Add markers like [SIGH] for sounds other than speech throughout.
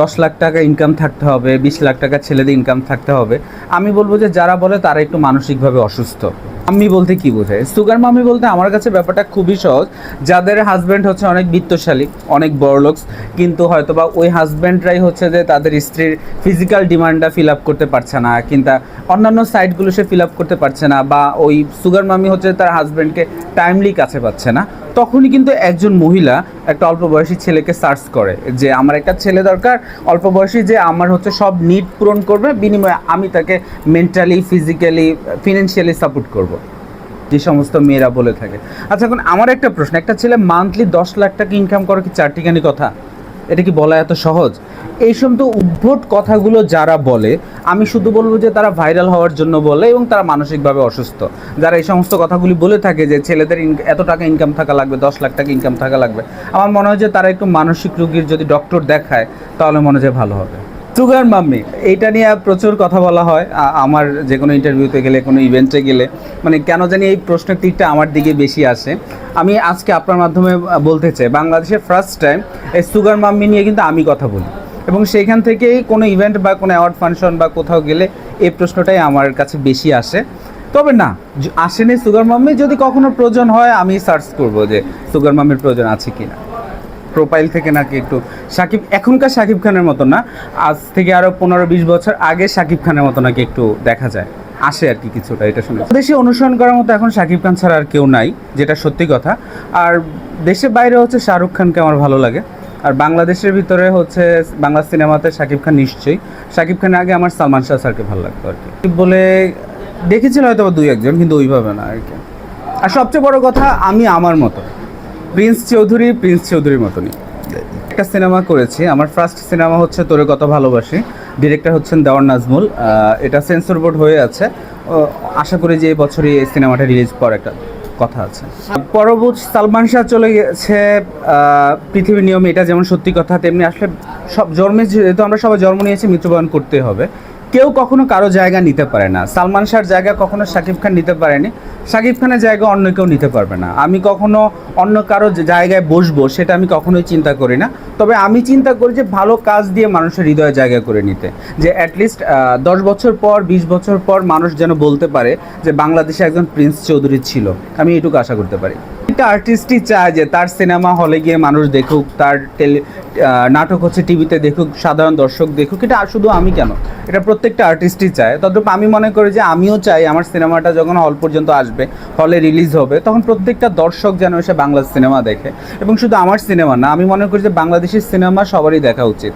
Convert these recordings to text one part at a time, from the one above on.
দশ লাখ টাকা ইনকাম থাকতে হবে, বিশ লাখ টাকা ছেলেদের ইনকাম থাকতে হবে। আমি বলব যে যারা বলে তারা একটু মানসিকভাবে অসুস্থ। মাম্মি বলতে কি বোঝায়? সুগার মাম্মি বলতে আমার কাছে ব্যাপারটা খুবই সহজ। যাদের হাজব্যান্ড হচ্ছে অনেক বিত্তশালী, অনেক বড়লোকস কিন্তু হয়তো বা ওই হাজব্যান্ডরাই হচ্ছে যে তাদের স্ত্রীর ফিজিক্যাল ডিমান্ডটা ফিল আপ করতে পারছে না, কিংবা অন্যান্য সাইটগুলো সে ফিল আপ করতে পারছে না, বা ওই সুগার মামি হচ্ছে তার হাজব্যান্ডকে টাইমলি কাছে পাচ্ছে না। তখনই কিন্তু একজন মহিলা একটা অল্প বয়সী ছেলেকে সার্চ করে যে, আমার একটা ছেলে দরকার, অল্প বয়সী যে আমার হচ্ছে সব নিড পূরণ করবে, বিনিময়ে আমি তাকে মেন্টালি ফিজিক্যালি ফিনান্সিয়ালি সাপোর্ট করব। যে সমস্ত মেয়েরা বলে থাকে। আচ্ছা এখন আমার একটা প্রশ্ন, একটা ছেলে মান্থলি দশ লাখ টাকা ইনকাম করে কি চারটিখানি কথা? এটা কি বলা এত সহজ? এই সমস্ত উদ্ভট কথাগুলো যারা বলে, আমি শুধু বলব যে তারা ভাইরাল হওয়ার জন্য বলে এবং তারা মানসিকভাবে অসুস্থ। যারা এই সমস্ত কথাগুলি বলে থাকে যে ছেলেদের এত টাকা ইনকাম থাকা লাগবে, দশ লাখ টাকা ইনকাম থাকা লাগবে, আমার মনে হয় যে তারা একটু মানসিক রোগীর যদি ডক্টর দেখায়, তাহলে মনে হয় ভালো হবে। সুগার মাম্মি, এইটা নিয়ে প্রচুর কথা বলা হয়। আমার যে কোনো ইন্টারভিউতে গেলে, কোনো ইভেন্টে গেলে মানে কেন জানি এই প্রশ্নের তীরটা আমার দিকে বেশি আসে। আমি আজকে আপনার মাধ্যমে বলতে চাই বাংলাদেশের ফার্স্ট টাইম এই সুগার মাম্মি নিয়ে কিন্তু আমি কথা বলি। এবং সেইখান থেকেই কোনো ইভেন্ট বা কোনো অ্যাওয়ার্ড ফাংশন বা কোথাও গেলে এই প্রশ্নটাই আমার কাছে বেশি আসে। তবে না আসেনি সুগার মাম্মি, যদি কখনো প্রয়োজন হয়, আমি সার্চ করব যে সুগার মাম্মির প্রয়োজন আছে কিনা। প্রোফাইল থেকে নাকি একটু সাকিব, এখনকার সাকিব খানের মতো না, আজ থেকে আরও পনেরো বিশ বছর আগে সাকিব খানের মতো নাকি একটু দেখা যায়, আসে আর কি কিছুটা, এটা শুনে দেশে অনুসরণ করার মতো এখন সাকিব খান ছাড়া আর কেউ নাই, যেটা সত্যি কথা। আর দেশের বাইরে হচ্ছে শাহরুখ খানকে আমার ভালো লাগে। আর বাংলাদেশের ভিতরে হচ্ছে বাংলা সিনেমাতে শাকিব খান নিশ্চয়ই। শাকিব খানের আগে আমার সালমান শাহ স্যারকে ভালো লাগতো আর কি। বলে দেখেছিল হয়তো দুই একজন, কিন্তু ওইভাবে না আর কি। আর সবচেয়ে বড় কথা, আমি আমার মতো। প্রিন্স চৌধুরী, প্রিন্স চৌধুরীর মতনই। একটা সিনেমা করেছি। আমার ফার্স্ট সিনেমা হচ্ছে তোরে কত ভালোবাসি। ডিরেক্টর হচ্ছেন দেওয়ার নাজমুল। এটা সেন্সর বোর্ড হয়ে আছে। আশা করি যে এই বছরই এই সিনেমাটা রিলিজ পর একটা কথা আছে। পরবর্তী সালমান শাহ চলে গেছে। পৃথিবীর নিয়মে এটা যেমন সত্যি কথা, তেমনি আসলে সব জন্মে যেহেতু আমরা সবাই জন্ম নিয়েছি, মৃত্যুবরণ করতে হবে। কেউ কখনো কারও জায়গা নিতে পারে না। সালমান শাহর জায়গা কখনো শাকিব খান নিতে পারেনি। শাকিব খানের জায়গা অন্য কেউ নিতে পারবে না। আমি কখনো অন্য কারও জায়গায় বসবো, সেটা আমি কখনোই চিন্তা করি না। তবে আমি চিন্তা করি যে ভালো কাজ দিয়ে মানুষের হৃদয়ে জায়গা করে নিতে। যে অ্যাটলিস্ট দশ বছর পর, বিশ বছর পর মানুষ যেন বলতে পারে যে বাংলাদেশে একজন প্রিন্স চৌধুরী ছিল। আমি এটুকু আশা করতে পারি। একটা আর্টিস্টই চায় যে তার সিনেমা হলে গিয়ে মানুষ দেখুক, তার টেলি নাটক হচ্ছে টিভিতে দেখুক, সাধারণ দর্শক দেখুক, এটা শুধু আমি কেন? এটা প্রত্যেকটা আর্টিস্টই চায়। তদ্রূপ আমি মনে করি যে আমিও চাই আমার সিনেমাটা যখন হল পর্যন্ত আসবে হলে রিলিজ হবে, তখন প্রত্যেকটা দর্শক যেন এসে বাংলা সিনেমা দেখে। এবং শুধু আমার সিনেমা না, আমি মনে করি যে বাংলাদেশের সিনেমা সবারই দেখা উচিত।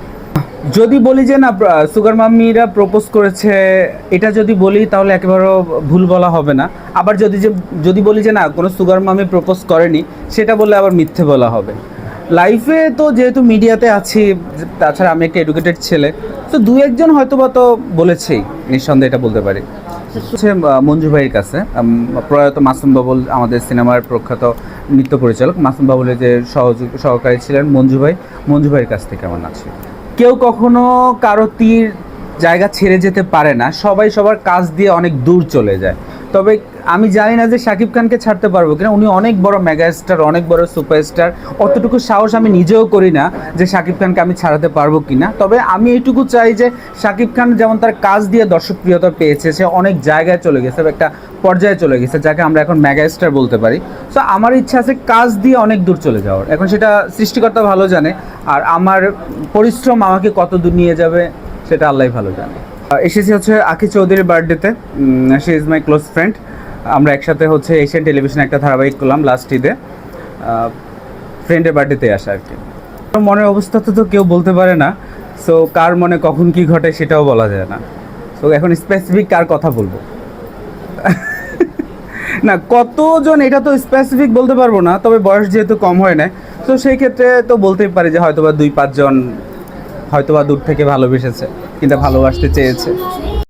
যদি বলি যে না সুগার মাম্মিরা প্রপোজ করেছে, এটা যদি বলি তাহলে একেবারেও ভুল বলা হবে না। আবার যদি যে, যদি বলি যে না, কোনো সুগার মাম্মি প্রপোজ করেনি, সেটা বললে আবার মিথ্যে বলা হবে। লাইফে তো যেহেতু মিডিয়াতে আছি, তাছাড়া আমি একটা এডুকেটেড ছেলে, তো দু একজন হয়তো বা তো বলেছেই, নিঃসন্দেহে এটা বলতে পারি। হচ্ছে মঞ্জু ভাইয়ের কাছে প্রয়াত মাসুম বাবুল, আমাদের সিনেমার প্রখ্যাত নৃত্য পরিচালক। মাসুম বাবুলের যে সহযোগ, সহকারী ছিলেন মঞ্জু ভাই, মঞ্জু ভাইয়ের কাছ থেকে আমার নাচ। কেউ কখনো কারও তীর জায়গা ছেড়ে যেতে পারে না। সবাই সবার কাজ দিয়ে অনেক দূর চলে যায়। তবে আমি জানি না যে শাকিব খানকে ছাড়তে পারব কিনা। উনি অনেক বড় মেগাস্টার অনেক বড় সুপারস্টার অতটুকু সাহস আমি নিজেও করি না যে শাকিব খানকে আমি ছাড়াতে পারব কিনা। তবে আমি এইটুকু চাই যে শাকিব খান যেমন তার কাজ দিয়ে দর্শকপ্রিয়তা পেয়েছে, সে অনেক জায়গায় চলে গেছে একটা পর্যায়ে চলে গেছে, যাকে আমরা এখন মেগাস্টার বলতে পারি। সো আমার ইচ্ছা আছে কাজ দিয়ে অনেক দূর চলে যাওয়ার। এখন সেটা সৃষ্টিকর্তা ভালো জানে, আর আমার পরিশ্রম আমাকে কত দূর নিয়ে যাবে, সেটা আল্লাহ ভালো জানে। এসেছি হচ্ছে আকি চৌধুরীর বার্থডেতে। She is my close friend আমরা একসাথে হচ্ছে এশিয়ান টেলিভিশনে একটা ধারাবাহিক করলাম লাস্ট ঈদে। ফ্রেন্ডের বার্থডেতে আসা আর কি। মনের অবস্থা তো তো কেউ বলতে পারে না। সো কার মনে কখন কি ঘটে সেটাও বলা যায় না। সো এখন স্পেসিফিক কার কথা বলব? [LAUGHS] না, কতজন এটা তো স্পেসিফিক বলতে পারব না, তবে বয়স যেহেতু কম হয় না তো সেই ক্ষেত্রে তো বলতেই পারি যে হয়তোবা দুই পাঁচজন হয়তোবা দূর থেকে ভালোবেসেছে। কিন্তু ভালোবাসতে চেয়েছে।